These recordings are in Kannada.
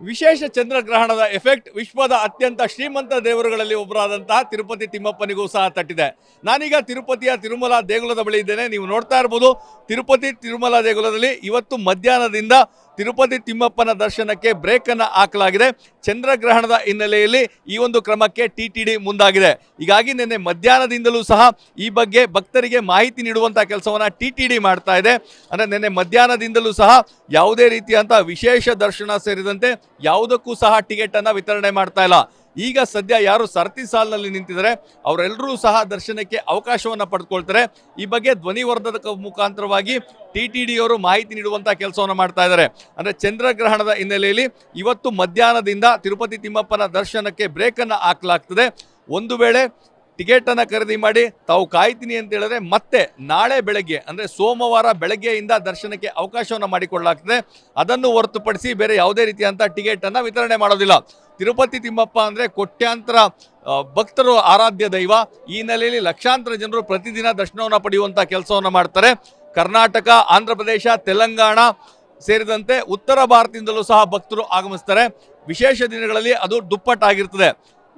ವಿಶೇಷ ಚಂದ್ರಗ್ರಹಣದ ಎಫೆಕ್ಟ್ ವಿಶ್ವದ ಅತ್ಯಂತ ಶ್ರೀಮಂತ ದೇವರುಗಳಲ್ಲಿ ಒಬ್ಬರಾದಂತಹ ತಿರುಪತಿ ತಿಮ್ಮಪ್ಪನಿಗೂ ಸಹ ತಟ್ಟಿದೆ. ನಾನೀಗ ತಿರುಪತಿಯ ತಿರುಮಲ ದೇಗುಲದ ಬಳಿ ಇದ್ದೇನೆ. ನೀವು ನೋಡ್ತಾ ಇರ್ಬೋದು, ತಿರುಪತಿ ತಿರುಮಲ ದೇಗುಲದಲ್ಲಿ ಇವತ್ತು ಮಧ್ಯಾಹ್ನದಿಂದ ತಿರುಪತಿ ತಿಮ್ಮಪ್ಪನ ದರ್ಶನಕ್ಕೆ ಬ್ರೇಕ್ ಅನ್ನು ಹಾಕಲಾಗಿದೆ. ಚಂದ್ರಗ್ರಹಣದ ಹಿನ್ನೆಲೆಯಲ್ಲಿ ಈ ಒಂದು ಕ್ರಮಕ್ಕೆ ಟಿ ಟಿ ಡಿ ಮುಂದಾಗಿದೆ. ಹೀಗಾಗಿ ನಿನ್ನೆ ಮಧ್ಯಾಹ್ನದಿಂದಲೂ ಸಹ ಈ ಬಗ್ಗೆ ಭಕ್ತರಿಗೆ ಮಾಹಿತಿ ನೀಡುವಂಥ ಕೆಲಸವನ್ನ ಟಿ ಟಿ ಮಾಡ್ತಾ ಇದೆ. ಅಂದ್ರೆ ನಿನ್ನೆ ಮಧ್ಯಾಹ್ನದಿಂದಲೂ ಸಹ ಯಾವುದೇ ರೀತಿಯಂಥ ವಿಶೇಷ ದರ್ಶನ ಸೇರಿದಂತೆ ಯಾವುದಕ್ಕೂ ಸಹ ಟಿಕೆಟ್ ಅನ್ನ ವಿತರಣೆ ಮಾಡ್ತಾ ಇಲ್ಲ. ಈಗ ಸದ್ಯ ಯಾರು ಸರತಿ ಸಾಲಿನಲ್ಲಿ ನಿಂತಿದ್ದಾರೆ, ಅವರೆಲ್ಲರೂ ಸಹ ದರ್ಶನಕ್ಕೆ ಅವಕಾಶವನ್ನ ಪಡೆದುಕೊಳ್ತಾರೆ ಈ ಬಗ್ಗೆ ಧ್ವನಿವರ್ಧಕ ಮುಖಾಂತರವಾಗಿ ಟಿ ಟಿ ಡಿ ಅವರು ಮಾಹಿತಿ ನೀಡುವಂತಹ ಕೆಲಸವನ್ನು ಮಾಡ್ತಾ ಇದ್ದಾರೆ. ಅಂದ್ರೆ ಚಂದ್ರಗ್ರಹಣದ ಹಿನ್ನೆಲೆಯಲ್ಲಿ ಇವತ್ತು ಮಧ್ಯಾಹ್ನದಿಂದ ತಿರುಪತಿ ತಿಮ್ಮಪ್ಪನ ದರ್ಶನಕ್ಕೆ ಬ್ರೇಕನ್ನು ಹಾಕಲಾಗ್ತದೆ. ಒಂದು ವೇಳೆ ಟಿಕೆಟ್ ಅನ್ನ ಖರೀದಿ ಮಾಡಿ ತಾವು ಕಾಯ್ತೀನಿ ಅಂತ ಹೇಳಿದ್ರೆ ಮತ್ತೆ ನಾಳೆ ಬೆಳಗ್ಗೆ, ಅಂದ್ರೆ ಸೋಮವಾರ ಬೆಳಗ್ಗೆಯಿಂದ ದರ್ಶನಕ್ಕೆ ಅವಕಾಶವನ್ನು ಮಾಡಿಕೊಳ್ಳಲಾಗ್ತದೆ. ಅದನ್ನು ಹೊರತುಪಡಿಸಿ ಬೇರೆ ಯಾವುದೇ ರೀತಿಯಂತ ಟಿಕೆಟ್ ಅನ್ನ ವಿತರಣೆ ಮಾಡೋದಿಲ್ಲ. ತಿರುಪತಿ ತಿಮ್ಮಪ್ಪ ಅಂದ್ರೆ ಕೋಟ್ಯಾಂತರ ಭಕ್ತರು ಆರಾಧ್ಯ ದೈವ. ಈ ಹಿನ್ನೆಲೆಯಲ್ಲಿ ಲಕ್ಷಾಂತರ ಜನರು ಪ್ರತಿದಿನ ದರ್ಶನವನ್ನು ಪಡೆಯುವಂತ ಕೆಲಸವನ್ನು ಮಾಡ್ತಾರೆ. ಕರ್ನಾಟಕ, ಆಂಧ್ರ ಪ್ರದೇಶ, ತೆಲಂಗಾಣ ಸೇರಿದಂತೆ ಉತ್ತರ ಭಾರತದಿಂದಲೂ ಸಹ ಭಕ್ತರು ಆಗಮಿಸ್ತಾರೆ. ವಿಶೇಷ ದಿನಗಳಲ್ಲಿ ಅದು ದುಪ್ಪಟ್ಟಾಗಿರ್ತದೆ.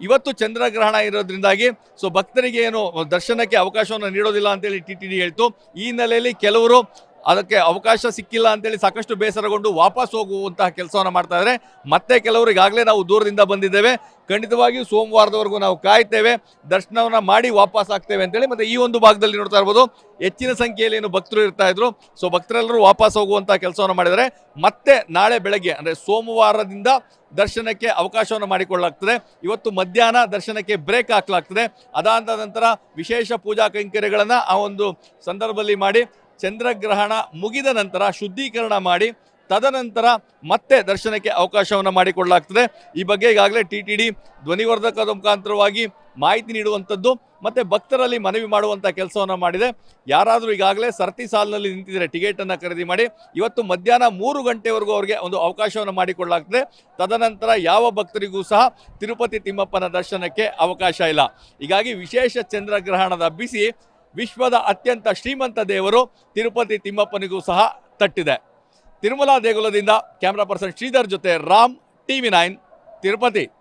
ಇವತ್ತು ಚಂದ್ರಗ್ರಹಣ ಇರೋದ್ರಿಂದಾಗಿ ಸೊ ಭಕ್ತರಿಗೆ ಏನು ದರ್ಶನಕ್ಕೆ ಅವಕಾಶವನ್ನು ನೀಡೋದಿಲ್ಲ ಅಂತೇಳಿ ಟಿ ಟಿ ಡಿ ಹೇಳ್ತು. ಈ ಹಿನ್ನೆಲೆಯಲ್ಲಿ ಕೆಲವರು ಅದಕ್ಕೆ ಅವಕಾಶ ಸಿಕ್ಕಿಲ್ಲ ಅಂತೇಳಿ ಸಾಕಷ್ಟು ಬೇಸರಗೊಂಡು ವಾಪಸ್ ಹೋಗುವಂತಹ ಕೆಲಸವನ್ನು ಮಾಡ್ತಾ ಇದ್ದಾರೆ. ಮತ್ತೆ ಕೆಲವರು ಈಗಾಗಲೇ ನಾವು ದೂರದಿಂದ ಬಂದಿದ್ದೇವೆ. ಖಂಡಿತವಾಗಿಯೂ ಸೋಮವಾರದವರೆಗೂ ನಾವು ಕಾಯ್ತೇವೆ. ದರ್ಶನವನ್ನು ಮಾಡಿ ವಾಪಸ್ ಆಗ್ತೇವೆ ಅಂತೇಳಿ ಮತ್ತೆ ಈ ಒಂದು ಭಾಗದಲ್ಲಿ ನೋಡ್ತಾ ಇರ್ಬೋದು. ಹೆಚ್ಚಿನ ಸಂಖ್ಯೆಯಲ್ಲಿ ಏನು ಭಕ್ತರು ಇರ್ತಾ ಇದ್ರು. ಸೊ ಭಕ್ತರೆಲ್ಲರೂ ವಾಪಸ್ ಹೋಗುವಂತಹ ಕೆಲಸವನ್ನು ಮಾಡಿದರೆ ಮತ್ತೆ ನಾಳೆ ಬೆಳಗ್ಗೆ, ಅಂದರೆ ಸೋಮವಾರದಿಂದ ದರ್ಶನಕ್ಕೆ ಅವಕಾಶವನ್ನು ಮಾಡಿಕೊಳ್ಳಲಾಗ್ತದೆ. ಇವತ್ತು ಮಧ್ಯಾಹ್ನ ದರ್ಶನಕ್ಕೆ ಬ್ರೇಕ್ ಹಾಕಲಾಗ್ತದೆ. ಅದಾದ ನಂತರ ವಿಶೇಷ ಪೂಜಾ ಕೈಂಕರ್ಯಗಳನ್ನು ಆ ಒಂದು ಸಂದರ್ಭದಲ್ಲಿ ಮಾಡಿ ಚಂದ್ರಗ್ರಹಣ ಮುಗಿದ ನಂತರ ಶುದ್ಧೀಕರಣ ಮಾಡಿ ತದನಂತರ ಮತ್ತೆ ದರ್ಶನಕ್ಕೆ ಅವಕಾಶವನ್ನು ಮಾಡಿಕೊಡಲಾಗ್ತದೆ ಈ ಬಗ್ಗೆ ಈಗಾಗಲೇ ಟಿ ಟಿ ಡಿ ಧ್ವನಿವರ್ಧಕದ ಮುಖಾಂತರವಾಗಿ ಮಾಹಿತಿ ನೀಡುವಂಥದ್ದು ಮತ್ತೆ ಭಕ್ತರಲ್ಲಿ ಮನವಿ ಮಾಡುವಂಥ ಕೆಲಸವನ್ನು ಮಾಡಿದೆ. ಯಾರಾದರೂ ಈಗಾಗಲೇ ಸರತಿ ಸಾಲಿನಲ್ಲಿ ನಿಂತಿದ್ದರೆ ಟಿಕೆಟನ್ನು ಖರೀದಿ ಮಾಡಿ ಇವತ್ತು ಮಧ್ಯಾಹ್ನ ಮೂರು ಗಂಟೆವರೆಗೂ ಅವರಿಗೆ ಒಂದು ಅವಕಾಶವನ್ನು ಮಾಡಿಕೊಡಲಾಗ್ತದೆ ತದನಂತರ ಯಾವ ಭಕ್ತರಿಗೂ ಸಹ ತಿರುಪತಿ ತಿಮ್ಮಪ್ಪನ ದರ್ಶನಕ್ಕೆ ಅವಕಾಶ ಇಲ್ಲ. ಹೀಗಾಗಿ ವಿಶೇಷ ಚಂದ್ರಗ್ರಹಣದ ಬಿಸಿ ವಿಶ್ವದ ಅತ್ಯಂತ ಶ್ರೀಮಂತ ದೇವರು ತಿರುಪತಿ ತಿಮ್ಮಪ್ಪನಿಗೂ ಸಹ ತಟ್ಟಿದೆ. ತಿರುಮಲ ದೇಗುಲದಿಂದ ಕ್ಯಾಮ್ರಾ ಪರ್ಸನ್ ಶ್ರೀಧರ್ ಜೊತೆ ರಾಮ್, ಟಿವಿ ನೈನ್, ತಿರುಪತಿ.